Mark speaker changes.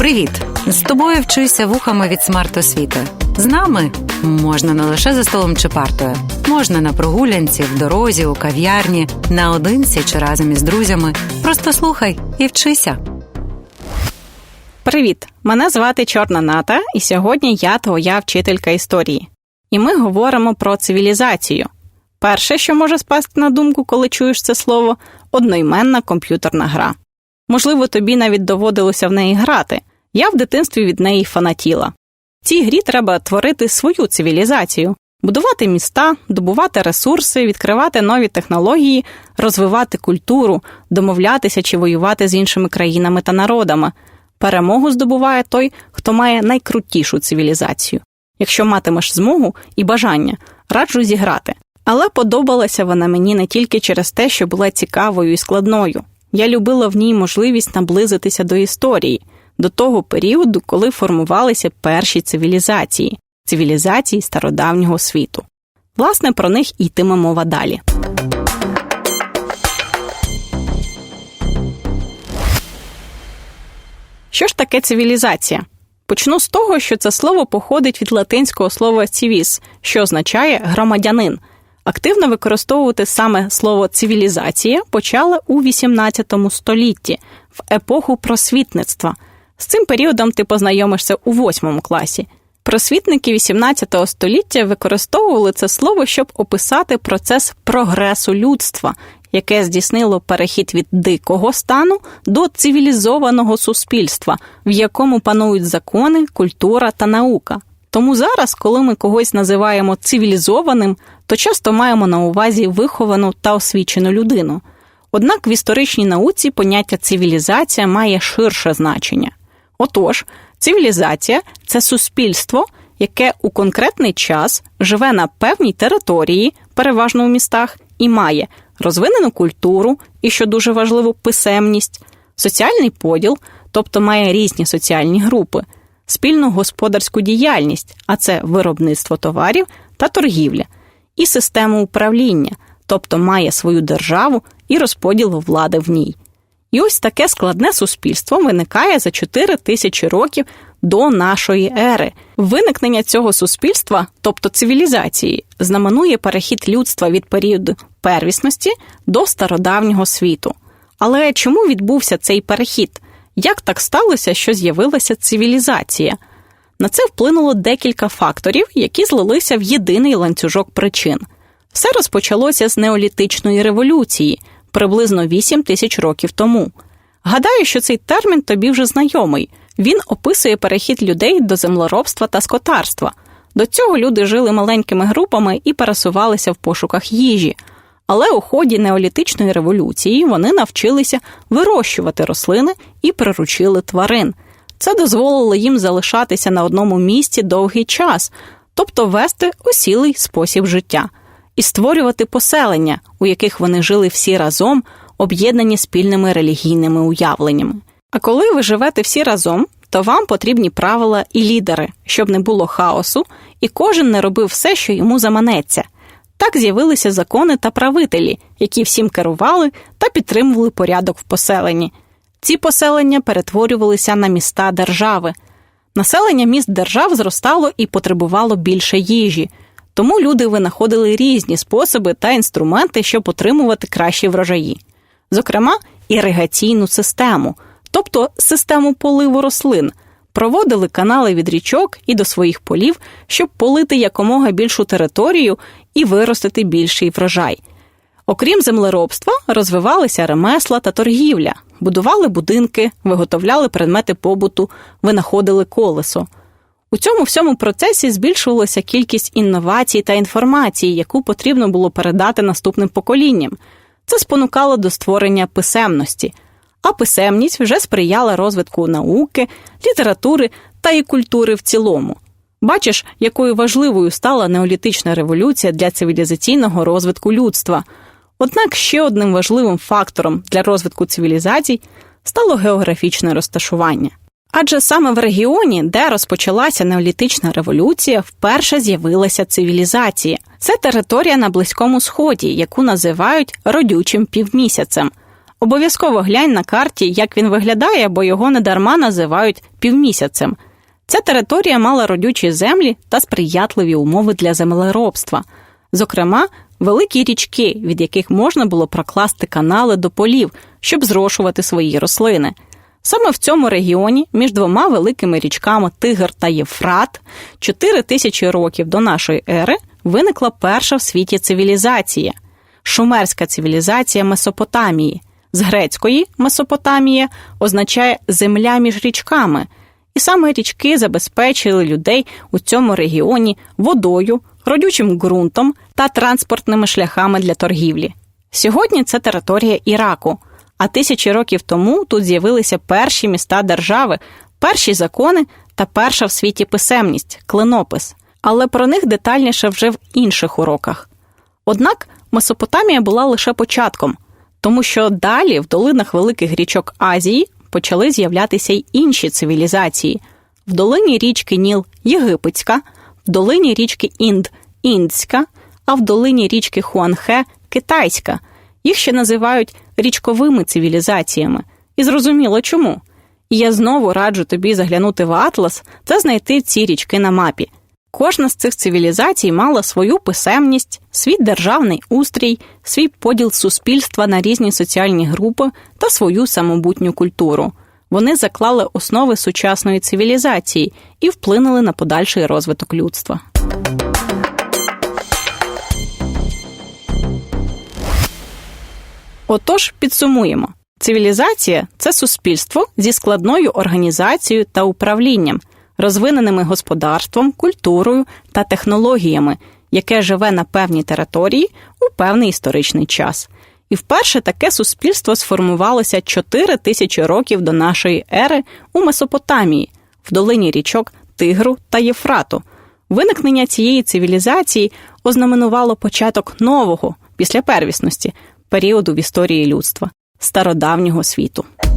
Speaker 1: Привіт! З тобою вчуся вухами від смарт-освіти. З нами можна не лише за столом чи партою, можна на прогулянці, в дорозі, у кав'ярні, наодинці чи разом із друзями. Просто слухай і вчися.
Speaker 2: Привіт! Мене звати Чорна Ната, і сьогодні я твоя вчителька історії. І ми говоримо про цивілізацію. Перше, що може спасти на думку, коли чуєш це слово, одноіменна комп'ютерна гра. Можливо, тобі навіть доводилося в неї грати. Я в дитинстві від неї фанатіла. Цій грі треба творити свою цивілізацію, будувати міста, добувати ресурси, відкривати нові технології, розвивати культуру, домовлятися чи воювати з іншими країнами та народами. Перемогу здобуває той, хто має найкрутішу цивілізацію. Якщо матимеш змогу і бажання, раджу зіграти. Але подобалася вона мені не тільки через те, що була цікавою і складною. Я любила в ній можливість наблизитися до історії, до того періоду, коли формувалися перші цивілізації цивілізації стародавнього світу. Власне, про них йтиме мова далі. Що ж таке цивілізація? Почну з того, що це слово походить від латинського слова civis, що означає громадянин. Активно використовувати саме слово цивілізація почали у XVIII столітті в епоху просвітництва. З цим періодом ти познайомишся у восьмому класі. Просвітники XVIII століття використовували це слово, щоб описати процес прогресу людства, яке здійснило перехід від дикого стану до цивілізованого суспільства, в якому панують закони, культура та наука. Тому зараз, коли ми когось називаємо цивілізованим, то часто маємо на увазі виховану та освічену людину. Однак в історичній науці поняття цивілізація має ширше значення. Отож, цивілізація це суспільство, яке у конкретний час живе на певній території, переважно у містах, і має розвинену культуру і, що дуже важливо, писемність, соціальний поділ, тобто має різні соціальні групи, спільну господарську діяльність, а це виробництво товарів та торгівля, і систему управління, тобто має свою державу і розподіл влади в ній. І ось таке складне суспільство виникає за 4 тисячі років до нашої ери. Виникнення цього суспільства, тобто цивілізації, знаменує перехід людства від періоду первісності до стародавнього світу. Але чому відбувся цей перехід? Як так сталося, що з'явилася цивілізація? На це вплинуло декілька факторів, які злилися в єдиний ланцюжок причин. Все розпочалося з неолітичної революції приблизно 8 тисяч років тому. Гадаю, що цей термін тобі вже знайомий. Він описує перехід людей до землеробства та скотарства. До цього люди жили маленькими групами і пересувалися в пошуках їжі. Але у ході неолітичної революції вони навчилися вирощувати рослини і приручили тварин. Це дозволило їм залишатися на одному місці довгий час, тобто вести осілий спосіб життя, і створювати поселення, у яких вони жили всі разом, об'єднані спільними релігійними уявленнями. А коли ви живете всі разом, то вам потрібні правила і лідери, щоб не було хаосу, і кожен не робив все, що йому заманеться. Так з'явилися закони та правителі, які всім керували та підтримували порядок в поселенні. Ці поселення перетворювалися на міста держави. Населення міст держав зростало і потребувало більше їжі, тому люди винаходили різні способи та інструменти, щоб отримувати кращі врожаї, зокрема, іригаційну систему, тобто систему поливу рослин, проводили канали від річок і до своїх полів, щоб полити якомога більшу територію і виростити більший врожай. Окрім землеробства, розвивалися ремесла та торгівля, будували будинки, виготовляли предмети побуту, винаходили колесо. У цьому всьому процесі збільшувалася кількість інновацій та інформації, яку потрібно було передати наступним поколінням. Це спонукало до створення писемності, а писемність вже сприяла розвитку науки, літератури та і культури в цілому. Бачиш, якою важливою стала неолітична революція для цивілізаційного розвитку людства. Однак ще одним важливим фактором для розвитку цивілізацій стало географічне розташування. Адже саме в регіоні, де розпочалася неолітична революція, вперше з'явилася цивілізація. Це територія на Близькому Сході, яку називають родючим півмісяцем. Обов'язково глянь на карті, як він виглядає, бо його недарма називають півмісяцем. Ця територія мала родючі землі та сприятливі умови для землеробства. Зокрема, великі річки, від яких можна було прокласти канали до полів, щоб зрошувати свої рослини. Саме в цьому регіоні між двома великими річками Тигр та Єфрат 4 тисячі років до нашої ери виникла перша в світі цивілізація шумерська цивілізація Месопотамії. З грецької Месопотамія означає земля між річками, і саме річки забезпечили людей у цьому регіоні водою, родючим ґрунтом та транспортними шляхами для торгівлі. Сьогодні це територія Іраку, а тисячі років тому тут з'явилися перші міста держави, перші закони та перша в світі писемність клинопис. Але про них детальніше вже в інших уроках. Однак Месопотамія була лише початком, тому що далі в долинах великих річок Азії почали з'являтися й інші цивілізації. В долині річки Ніл Єгипетська, в долині річки Інд Індська, а в долині річки Хуанхе Китайська. Їх ще називають річковими цивілізаціями. І зрозуміло чому. І я знову раджу тобі заглянути в атлас та знайти ці річки на мапі. Кожна з цих цивілізацій мала свою писемність, свій державний устрій, свій поділ суспільства на різні соціальні групи та свою самобутню культуру. Вони заклали основи сучасної цивілізації і вплинули на подальший розвиток людства. Отож, підсумуємо: цивілізація це суспільство зі складною організацією та управлінням, розвиненими господарством, культурою та технологіями, яке живе на певній території у певний історичний час. І вперше таке суспільство сформувалося 4 тисячі років до нашої ери у Месопотамії, в долині річок Тигру та Єфрату. Виникнення цієї цивілізації ознаменувало початок нового після первісності періоду в історії людства стародавнього світу.